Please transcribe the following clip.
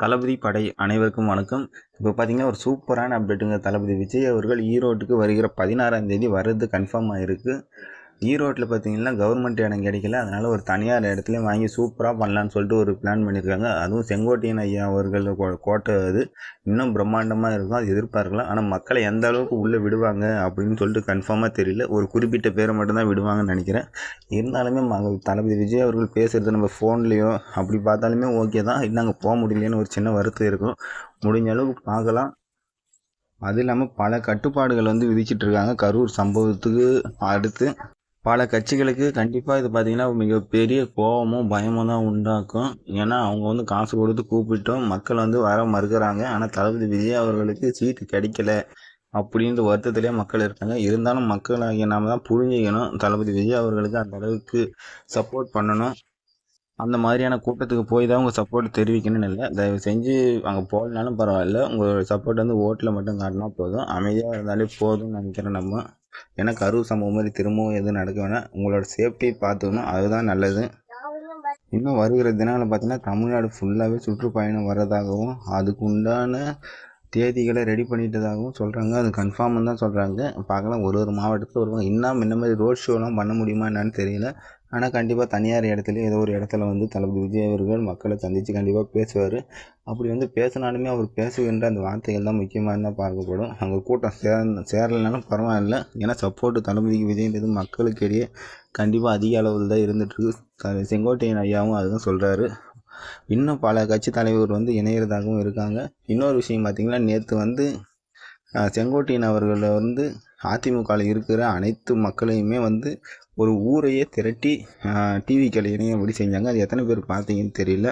தளபதி படை அனைவருக்கும் வணக்கம். இப்போ பார்த்தீங்கன்னா ஒரு சூப்பரான அப்டேட்டுங்க தளபதி விஜய் அவர்கள் ஈரோட்டுக்கு வருகிற பதினாறாம் தேதி வர்றது கன்ஃபார்ம் ஆகிருக்கு ஈரோட்டில் பார்த்தீங்கன்னா கவர்மெண்ட் இடம் கிடைக்கல. அதனால் ஒரு தனியார் இடத்துலையும் வாங்கி சூப்பராக பண்ணலான்னு சொல்லிட்டு ஒரு பிளான் பண்ணியிருக்காங்க அதுவும் செங்கோட்டையன் ஐயா அவர்கள் கோ- கோட்டை அது இன்னும் பிரம்மாண்டமாக இருக்கும். அது எதிர்பார்க்கலாம். ஆனால் மக்களை எந்த அளவுக்கு உள்ளே விடுவாங்க அப்படின்னு சொல்லிட்டு கன்ஃபார்மாக தெரியல. ஒரு குறிப்பிட்ட பேரை மட்டும்தான் விடுவாங்கன்னு நினைக்கிறேன். இருந்தாலுமே மகள் தளபதி விஜய் அவர்கள் பேசுகிறது நம்ம ஃபோன்லேயோ அப்படி பார்த்தாலுமே ஓகே தான். நாங்கள் போக முடியலன்னு ஒரு சின்ன வருத்தம் இருக்கும். முடிஞ்ச அளவுக்கு பார்க்கலாம். அது இல்லாமல் பல கட்டுப்பாடுகள் வந்து விதிச்சிட்டு இருக்காங்க. கரூர் சம்பவத்துக்கு அடுத்து பல கட்சிகளுக்கு கண்டிப்பாக இது பார்த்திங்கன்னா மிகப்பெரிய கோபமும் பயமும் தான் உண்டாக்கும். ஏன்னா அவங்க வந்து காசு கொடுத்து கூப்பிட்டோம். மக்கள் வந்து வர மறுக்கிறாங்க. ஆனால் தளபதி விஜய் அவர்களுக்கு சீட்டு கிடைக்கல அப்படின்ற வருத்தத்திலே மக்கள் இருக்காங்க. இருந்தாலும் மக்கள் ஆகிய நாம தான் புரிஞ்சுக்கணும். தளபதி விஜய் அவர்களுக்கு அந்த அளவுக்கு சப்போர்ட் பண்ணணும். அந்த மாதிரியான கூட்டத்துக்கு போய் தான் உங்கள் சப்போர்ட் தெரிவிக்கணும்னு இல்லை. தயவு செஞ்சு அங்கே போகலனாலும் பரவாயில்ல. உங்களோட சப்போர்ட் வந்து ஓட்டில் மட்டும் காட்டினா போதும். அமைதியாக இருந்தாலே போதும்னு நினைக்கிறேன் நம்ம. ஏன்னா கரூர் சம்பவம் மாதிரி திரும்பவும் எதுவும் நடக்க வேணாம். உங்களோட சேஃப்டி பார்த்துக்கணும் அதுதான் நல்லது. இன்னும் வருகிற தினங்களில் பார்த்தீங்கன்னா தமிழ்நாடு ஃபுல்லாகவே சுற்றுப்பயணம் வர்றதாகவும் அதுக்கு உண்டான தேதிகளை ரெடி பண்ணிட்டதாகவும் சொல்கிறாங்க அது கன்ஃபார்ம் தான் சொல்கிறாங்க பார்க்கலாம் ஒரு ஒரு மாவட்டத்தில் வருவாங்க. இன்னும் இந்த மாதிரி ரோட் ஷோலாம் பண்ண முடியுமா என்னன்னு தெரியல. ஆனால் கண்டிப்பாக தனியார் இடத்துல ஏதோ ஒரு இடத்துல வந்து தளபதி விஜய் அவர்கள் மக்களை சந்தித்து கண்டிப்பாக பேசுவார். அப்படி வந்து பேசினாலுமே அவர் பேசுகின்ற அந்த வார்த்தைகள் தான் முக்கியமாக தான் பார்க்கப்படும். அங்கே கூட்டம் சேர் சேரலைனாலும் பரவாயில்ல. ஏன்னா சப்போர்ட்டு தளபதிக்கு விஜய்ன்றது மக்களுக்கு இடையே கண்டிப்பாக அதிக அளவில் தான் இருந்துகிட்ருக்கு செங்கோட்டையன் ஐயாவும் அதுதான் சொல்கிறாரு இன்னும் பல கட்சி தலைவர் வந்து இணையிறதாகவும் இருக்காங்க. இன்னொரு விஷயம் பார்த்திங்கன்னா நேற்று வந்து செங்கோட்டையன் அவர்களை வந்து அதிமுகவில் இருக்கிற அனைத்து மக்களையுமே வந்து ஒரு ஊரையே திரட்டி டிவி இணையம் எப்படி செஞ்சாங்க. அது எத்தனை பேர் பார்த்தீங்கன்னு தெரியல.